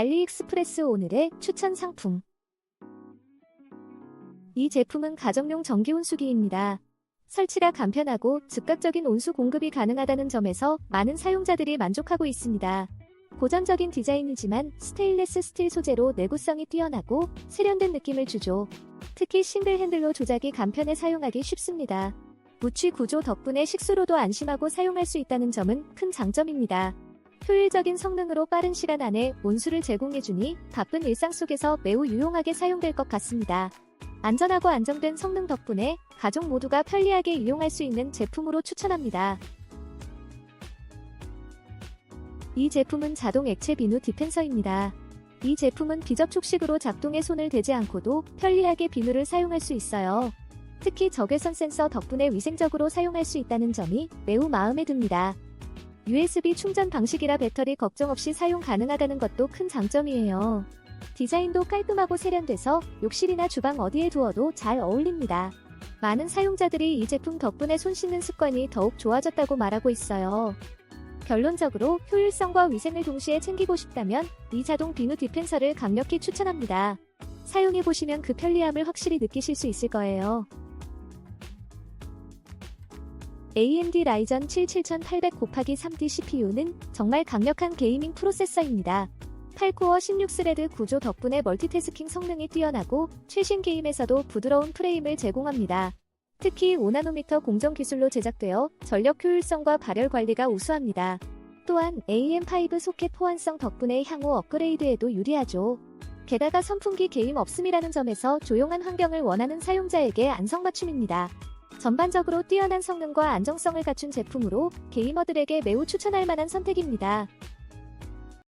알리익스프레스 오늘의 추천 상품. 이 제품은 가정용 전기 온수기입니다. 설치가 간편하고 즉각적인 온수 공급이 가능하다는 점에서 많은 사용자들이 만족하고 있습니다. 고전적인 디자인이지만 스테인레스 스틸 소재로 내구성이 뛰어나고 세련된 느낌을 주죠. 특히 싱글 핸들로 조작이 간편해 사용하기 쉽습니다. 무취 구조 덕분에 식수로도 안심하고 사용할 수 있다는 점은 큰 장점입니다. 효율적인 성능으로 빠른 시간 안에 온수를 제공해주니 바쁜 일상 속에서 매우 유용하게 사용될 것 같습니다. 안전하고 안정된 성능 덕분에 가족 모두가 편리하게 이용할 수 있는 제품으로 추천합니다. 이 제품은 자동 액체 비누 디펜서입니다. 이 제품은 비접촉식으로 작동해 손을 대지 않고도 편리하게 비누를 사용할 수 있어요. 특히 적외선 센서 덕분에 위생적으로 사용할 수 있다는 점이 매우 마음에 듭니다. USB 충전 방식이라 배터리 걱정 없이 사용 가능하다는 것도 큰 장점이에요. 디자인도 깔끔하고 세련돼서 욕실이나 주방 어디에 두어도 잘 어울립니다. 많은 사용자들이 이 제품 덕분에 손 씻는 습관이 더욱 좋아졌다고 말하고 있어요. 결론적으로 효율성과 위생을 동시에 챙기고 싶다면 이 자동 비누 디펜서를 강력히 추천합니다. 사용해보시면 그 편리함을 확실히 느끼실 수 있을 거예요. AMD 라이전 7 7800 곱하기 3D CPU는 정말 강력한 게이밍 프로세서입니다. 8코어 16스레드 구조 덕분에 멀티태스킹 성능이 뛰어나고 최신 게임에서도 부드러운 프레임을 제공합니다. 특히 5나노미터 공정 기술로 제작되어 전력 효율성과 발열 관리가 우수합니다. 또한 AM5 소켓 호환성 덕분에 향후 업그레이드에도 유리하죠. 게다가 선풍기 게임 없음이라는 점에서 조용한 환경을 원하는 사용자에게 안성맞춤입니다. 전반적으로 뛰어난 성능과 안정성을 갖춘 제품으로 게이머들에게 매우 추천할 만한 선택입니다.